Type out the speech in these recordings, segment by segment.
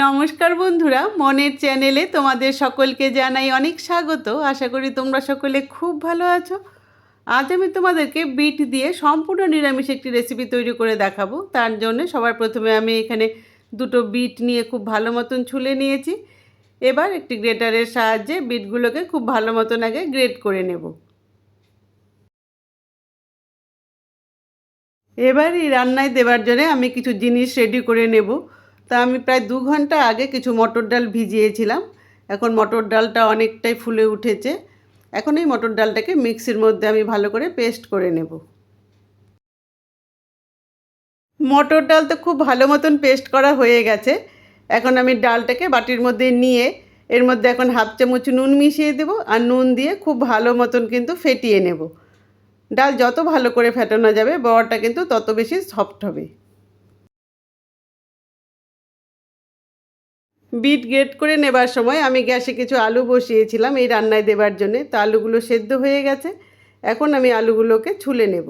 নমস্কার বন্ধুরা, মনের চ্যানেলে তোমাদের সকলকে জানাই অনেক স্বাগত। আশা করি তোমরা সকলে খুব ভালো আছো। আজ আমি তোমাদেরকে বিট দিয়ে সম্পূর্ণ নিরামিষ একটি রেসিপি তৈরি করে দেখাবো। তার জন্য সবার প্রথমে আমি এখানে দুটো বিট নিয়ে খুব ভালো মতন ছুলে নিয়েছি। এবার একটি গ্রেটারের সাহায্যে বিটগুলোকে খুব ভালো মতন আগে গ্রেট করে নেব। এবার এই রান্নায় দেবার জন্য আমি কিছু জিনিস রেডি করে নেব। তা আমি প্রায় দু ঘণ্টা আগে কিছু মটর ডাল ভিজিয়েছিলাম। এখন মটর ডালটা অনেকটাই ফুলে উঠেছে। এখন এই মটর ডালটাকে মিক্সির মধ্যে আমি ভালো করে পেস্ট করে নেব। মটর ডাল তো খুব ভালো মতন পেস্ট করা হয়ে গেছে। এখন আমি ডালটাকে বাটির মধ্যে নিয়ে এর মধ্যে এখন হাফ চামচ নুন মিশিয়ে দেব আর নুন দিয়ে খুব ভালো মতন কিন্তু ফেটিয়ে নেব। ডাল যত ভালো করে ফেটানো যাবে, বড়াটা কিন্তু তত বেশি সফট হবে। বিট গ্রেট করে নেবার সময় আমি গ্যাসে কিছু আলু বসিয়েছিলাম এই রান্নায় দেবার জন্যে। তো আলুগুলো সেদ্ধ হয়ে গেছে। এখন আমি আলুগুলোকে ছুলে নেব।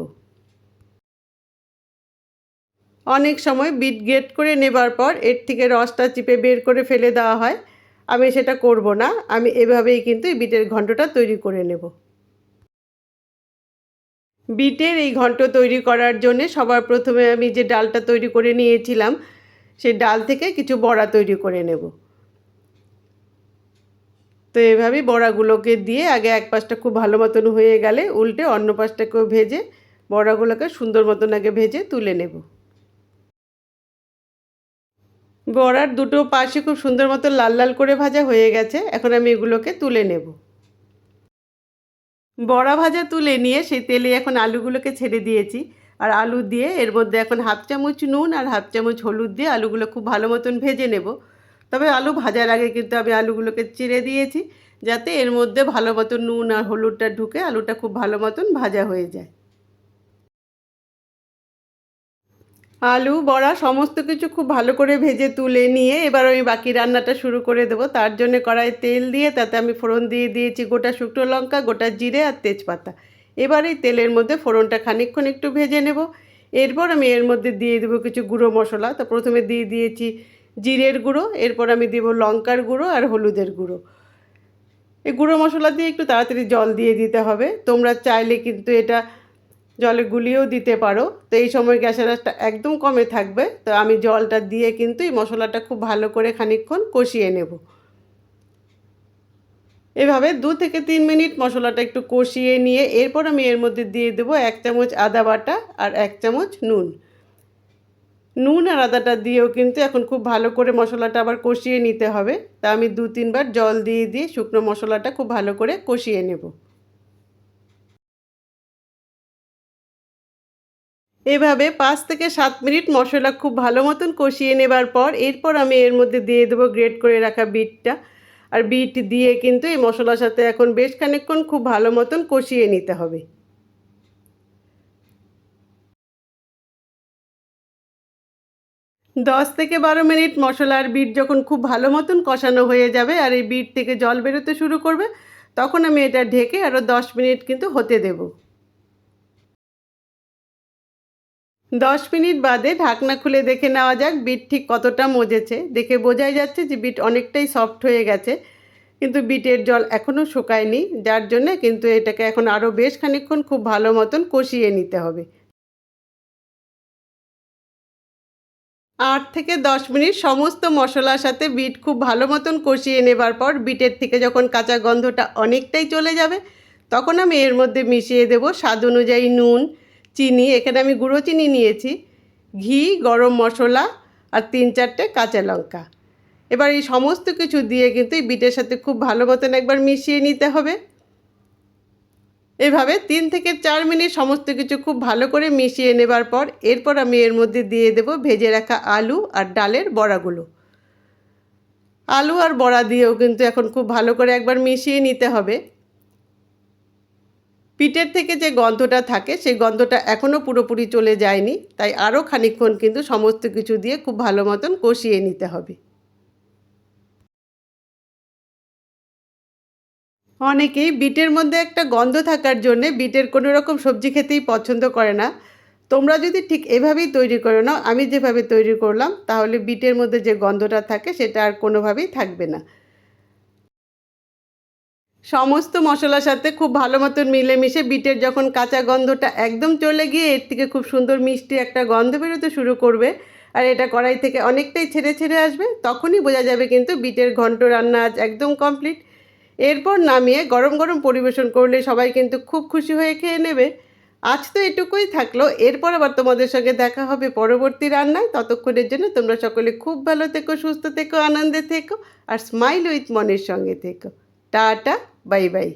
অনেক সময় বিট গ্রেট করে নেবার পর এর থেকে রসটা চিপে বের করে ফেলে দেওয়া হয়। আমি সেটা করব না। আমি এভাবেই কিন্তু এই বিটের ঘন্টটা তৈরি করে নেব। বিটের এই ঘন্ট তৈরি করার জন্যে সবার প্রথমে আমি যে ডালটা তৈরি করে নিয়েছিলাম সেই ডাল থেকে কিছু বড়া তৈরি করে নেব। তো এভাবেই বড়াগুলোকে দিয়ে আগে এক পাশটা খুব ভালো মতন হয়ে গেলে উল্টে অন্য পাশটাকেও ভেজে বড়াগুলোকে সুন্দর মতন আগে ভেজে তুলে নেব। বড়ার দুটো পাশে খুব সুন্দর মতো লাল লাল করে ভাজা হয়ে গেছে, এখন আমি এগুলোকে তুলে নেব। বড়া ভাজা তুলে নিয়ে সেই তেলে এখন আলুগুলোকে ছেড়ে দিয়েছি। আর আলু দিয়ে, এর মধ্যে এখন হাফ চামচ নুন আর হাফ চামচ হলুদ দিয়ে আলুগুলো খুব ভালো মতন ভেজে নেব। তবে আলু ভাজার আগে কিন্তু আমি আলুগুলোকে চিড়ে দিয়েছি, যাতে এর মধ্যে ভালো মতন নুন আর হলুদটা ঢুকে আলুটা খুব ভালো মতন ভাজা হয়ে যায়। আলু, বড়া সমস্ত কিছু খুব ভালো করে ভেজে তুলে নিয়ে এবার আমি বাকি রান্নাটা শুরু করে দেবো। তার জন্য কড়াই তেল দিয়ে তাতে আমি ফোড়ন দিয়ে দিয়েছি গোটা শুকনো লঙ্কা, গোটা জিরে আর তেজপাতা। এবার এই তেলের মধ্যে ফোড়নটা খানিকক্ষণ একটু ভেজে নেব। এরপর আমি এর মধ্যে দিয়ে দেবো কিছু গুঁড়ো মশলা। তো প্রথমে দিয়ে দিয়েছি জিরের গুঁড়ো, এরপর আমি দেবো লঙ্কার গুঁড়ো আর হলুদের গুঁড়ো। এই গুঁড়ো মশলা দিয়ে একটু তাড়াতাড়ি জল দিয়ে দিতে হবে। তোমরা চাইলে কিন্তু এটা জলে গুলিয়েও দিতে পারো। তো এই সময় গ্যাসের আঁচটা একদম কমে থাকবে। তো আমি জলটা দিয়ে কিন্তু এই মশলাটা খুব ভালো করে খানিকক্ষণ কষিয়ে নেব। এভাবে দু থেকে তিন মিনিট মশলাটা একটু কষিয়ে নিয়ে এরপর আমি এর মধ্যে দিয়ে দেবো এক চামচ আদা বাটা আর এক চামচ নুন। নুন আর আদাটা দিয়েও কিন্তু এখন খুব ভালো করে মশলাটা আবার কষিয়ে নিতে হবে। তা আমি দু তিনবার জল দিয়ে দিয়ে শুকনো মশলাটা খুব ভালো করে কষিয়ে নেব। এভাবে পাঁচ থেকে সাত মিনিট মশলা খুব ভালো মতন কষিয়ে নেবার পর এরপর আমি এর মধ্যে দিয়ে দেবো গ্রেট করে রাখা বিটটা। আর বিট দিয়ে কিন্তু এই মশলার সাথে এখন বেশ খানিকক্ষণ খুব ভালো মতন কষিয়ে নিতে হবে। দশ থেকে বারো মিনিট মশলার বিট যখন খুব ভালো মতন কষানো হয়ে যাবে আর এই বিট থেকে জল বেরোতে শুরু করবে, তখন আমি এটা ঢেকে আরও দশ মিনিট কিন্তু হতে দেব। দশ মিনিট বাদে ঢাকনা খুলে দেখে নেওয়া যাক বিট ঠিক কতটা মজেছে। দেখে বোঝাই যাচ্ছে যে বিট অনেকটাই সফট হয়ে গেছে, কিন্তু বিটের জল এখনও শুকায়নি, যার জন্যে কিন্তু এটাকে এখন আরও বেশ খানিকক্ষণ খুব ভালো মতন কষিয়ে নিতে হবে। আট থেকে দশ মিনিট সমস্ত মশলার সাথে বিট খুব ভালো মতন কষিয়ে নেবার পর বিটের থেকে যখন কাঁচা গন্ধটা অনেকটাই চলে যাবে, তখন আমি এর মধ্যে মিশিয়ে দেব স্বাদ অনুযায়ী নুন চিনি, এখানে আমি গুঁড়ো চিনি নিয়েছি। ঘি, গরম মশলা আর তিন চারটে কাঁচা লঙ্কা। এবার এই সমস্ত কিছু দিয়ে কিন্তু এই বিটের সাথে খুব ভালো মতন একবার মিশিয়ে নিতে হবে। এভাবে তিন থেকে চার মিনিট সমস্ত কিছু খুব ভালো করে মিশিয়ে নেবার পর এরপর আমি এর মধ্যে দিয়ে দেব ভেজে রাখা আলু আর ডালের বড়াগুলো। আলু আর বড়া দিয়েও কিন্তু এখন খুব ভালো করে একবার মিশিয়ে নিতে হবে। পিঠের থেকে যে গন্ধটা থাকে, সেই গন্ধটা এখনও পুরোপুরি চলে যায়নি। তাই আরও খানিকক্ষণ কিন্তু সমস্ত কিছু দিয়ে খুব ভালো মতন কষিয়ে নিতে হবে। অনেকেই বিটের মধ্যে একটা গন্ধ থাকার জন্যে বিটের কোনো রকম সবজি খেতেই পছন্দ করে না। তোমরা যদি ঠিক এভাবেই তৈরি করে নাও, আমি যেভাবে তৈরি করলাম, তাহলে বিটের মধ্যে যে গন্ধটা থাকে, সেটা আর কোনোভাবেই থাকবে না। সমস্ত মশলার সাথে খুব ভালো মতন মিলেমিশে বিটের যখন কাঁচা গন্ধটা একদম চলে গিয়ে এর থেকে খুব সুন্দর মিষ্টি একটা গন্ধ বেরোতে শুরু করবে। আর এটা কড়াই থেকে অনেকটাই ছেড়ে ছেড়ে আসবে, তখনই বোঝা যাবে কিন্তু বিটের ঘন্ট রান্না আজ একদম কমপ্লিট এরপর নামিয়ে গরম গরম পরিবেশন করলে সবাই কিন্তু খুব খুশি হয়ে খেয়ে নেবে। আজ তো এটুকুই থাকল, এরপর আবার তোমাদের সঙ্গে দেখা হবে পরবর্তী রান্নায়। ততক্ষণের জন্য তোমরা সকলে খুব ভালো থেকো, সুস্থ থেকো, আনন্দে থেকো, আর স্মাইল উইথ মনের সঙ্গে থেকো। টাটা। Bye bye.